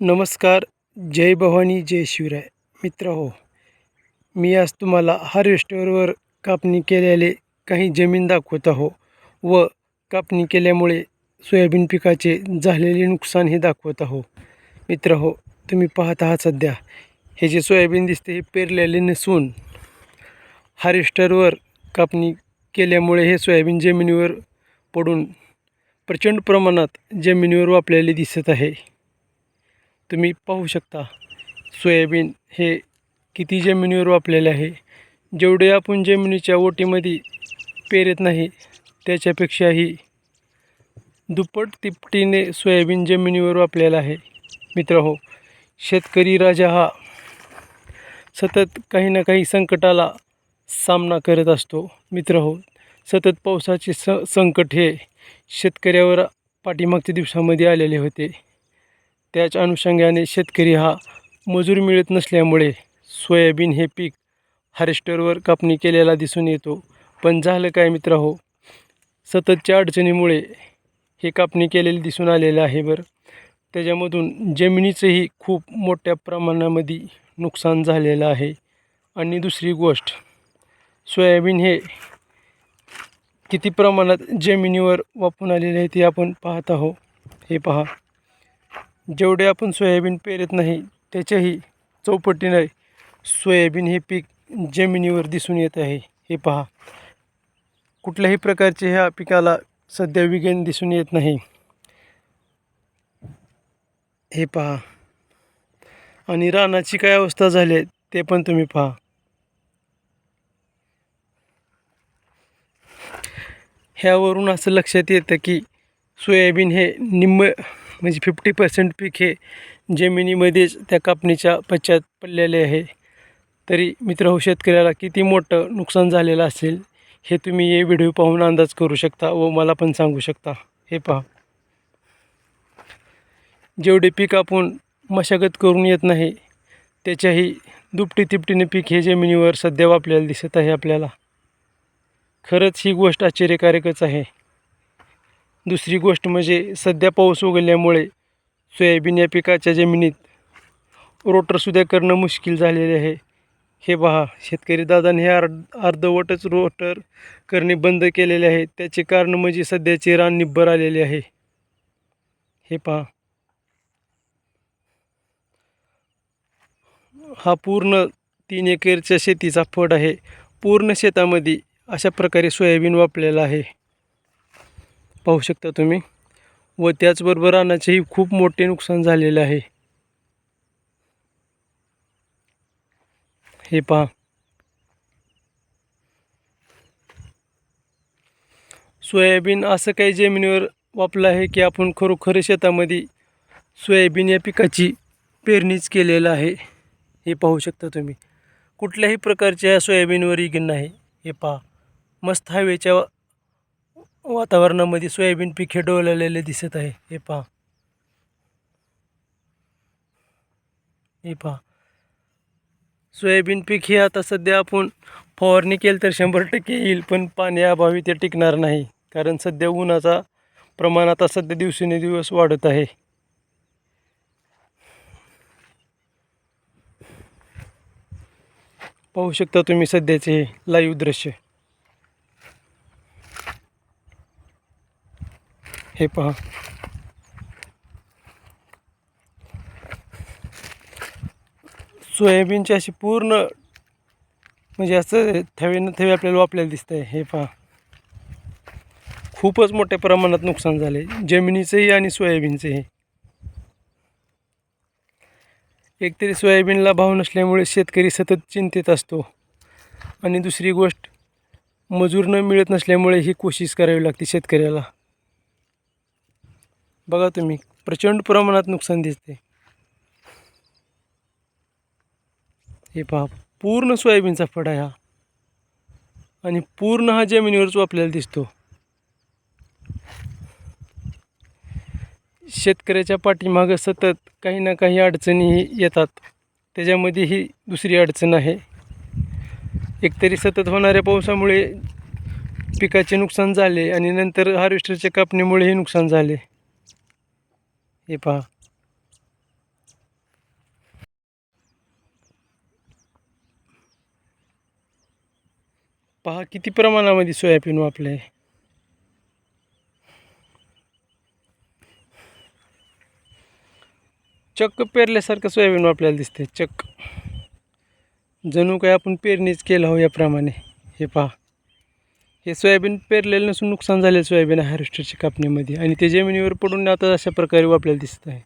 नमस्कार जय भवानी जय शिवराय. मित्र हो मी आज तुम्हाला हार्वेस्टरवर कापणी केलेले काही जमीन दाखवत आहो व कापणी केल्यामुळे सोयाबीन पिकाचे झालेले नुकसान हे दाखवत आहो. मित्र हो तुम्ही पाहत आहात सध्या हे जे सोयाबीन दिसते हे पेरलेले नसून हार्वेस्टरवर कापणी केल्यामुळे हे सोयाबीन जमिनीवर पडून प्रचंड प्रमाणात जमिनीवर वापरलेले दिसत आहे. तुम्ही पाहू शकता सोयाबीन हे किती जमिनीवर वापरलेले आहे. जेवढे आपण जमिनीच्या ओटीमध्ये पेरत नाही त्याच्यापेक्षाही दुप्पट तिपटीने सोयाबीन जमिनीवर वापलेला आहे. मित्र हो शेतकरी राजा हा सतत काही ना काही संकटाला सामना करत असतो. मित्र हो सतत पावसाचे स संकट हे शेतकऱ्यावर पाठीमागच्या दिवसामध्ये आलेले होते. त्याच अनुषंगाने शेतकरी हा मजूर मिळत नसल्यामुळे सोयाबीन हे पीक हार्वेस्टरवर कापणी केलेला दिसून येतो. पण झालं काय मित्र हो? सततच्या अडचणीमुळे हे कापणी केलेले दिसून आलेलं आहे बरं. त्याच्यामधून जमिनीचंही खूप मोठ्या प्रमाणामध्ये नुकसान झालेलं आहे. आणि दुसरी गोष्ट सोयाबीन हे किती प्रमाणात जमिनीवर वापरून आलेले आहे ते आपण पाहत आहो हे पहा. जेवढे आपण सोयाबीन पेरत नाही त्याच्याही चौपटीने सोयाबीन हे पीक जमिनीवर दिसून येत आहे. हे पहा. कुठल्याही प्रकारचे ह्या पिकाला सध्या विघन दिसून येत नाही. हे पहा. आणि रानाची काय अवस्था झाली आहे ते पण तुम्ही पहा. ह्यावरून असं लक्षात येतं की सोयाबीन हे निम्म म्हणजे फिफ्टी पर्सेंट पीक हे जमिनीमध्येच त्या कापणीच्या पश्चात पडलेले आहे. तरी मित्र हो शेतकऱ्याला किती मोठं नुकसान झालेलं असेल हे तुम्ही हे व्हिडिओ पाहून अंदाज करू शकता व मला पण सांगू शकता. हे पहा. जेवढे पीक आपण मशागत करून येत नाही त्याच्याही दुपटी तिपटीने पीक हे जमिनीवर सध्या आपल्याला दिसत आहे आपल्याला. खरंच ही गोष्ट आश्चर्यकारकच आहे. दुसरी गोष्ट म्हणजे सध्या पाऊस उघडल्यामुळे सोयाबीन या पिकाच्या जमिनीत रोटरसुद्धा करणं मुश्किल झालेले आहे. हे पहा शेतकरी दादाने हे अर्ध अर्धवटच रोटर करणे बंद केलेले आहे. त्याचे कारण म्हणजे सध्याचे रान निब्बर आलेले आहे. हे पहा. हा पूर्ण तीन एकरच्या शेतीचा फड आहे. पूर्ण शेतामध्ये अशा प्रकारे सोयाबीन वापरलेला आहे. पाहू शकता तुम्ही. व त्याचबरोबर रानाचेही खूप मोठे नुकसान झालेले आहे. हे पहा. सोयाबीन असं काही जमिनीवर वापरलं आहे की आपण खरोखर शेतामध्ये सोयाबीन या पिकाची पेरणीच केलेलं आहे. हे पाहू शकता तुम्ही. कुठल्याही प्रकारच्या सोयाबीनवर इगन नाही हे पहा. मस्त हवेच्या वातावरणामध्ये सोयाबीन पीक हे डोललेले दिसत आहे. हे पहा. हे पहा. सोयाबीन पीक हे आता सध्या आपण फवारणी केली तर शंभर टक्के येईल पण पाण्याअभावी ते टिकणार नाही कारण सध्या उन्हाचा प्रमाण आता सध्या दिवसेंदिवस वाढत आहे. पाहू शकता तुम्ही सध्याचे हे लाईव्ह दृश्य. हे पहा. सोयाबीनची अशी पूर्ण म्हणजे असं थवेनं थवे आपल्याला वापल्याला दिसतं आहे हे पहा. खूपच मोठ्या प्रमाणात नुकसान झाले जमिनीचंही आणि सोयाबीनचंही. एकतरी सोयाबीनला भाव नसल्यामुळे शेतकरी सतत चिंतेत असतो. आणि दुसरी गोष्ट मजूर न मिळत नसल्यामुळे ही कोशिश करावी लागते शेतकऱ्याला. बघा तुम्ही प्रचंड प्रमाणात नुकसान दिसते. हे पहा पूर्ण सोयाबीनचा फड आहे हा. आणि पूर्ण हा जमिनीवरच आपल्याला दिसतो. शेतकऱ्याच्या पाठीमागं सतत काही ना काही अडचणी येतात. त्याच्यामध्ये ही दुसरी अडचण आहे. एकतरी सतत होणाऱ्या पावसामुळे पिकाचे नुकसान झाले आणि नंतर हार्वेस्टरच्या कापणीमुळे हे नुकसान झाले. हे पहा. पहा किती प्रमाणामध्ये सोयाबीन वापले चक्क पेरल्यासारखं सोयाबीन आपल्याला दिसते चक्क. जणू काय आपण पेरणीच केला हो याप्रमाणे. हे पहा. हे सोयाबीन पेरलेलं नसून नुकसान झालेलं सोयाबीन आहे हार्वेस्टरच्या कापणीमध्ये. आणि ते जमिनीवर पडून आता अशा प्रकारे आपल्याला दिसत आहे.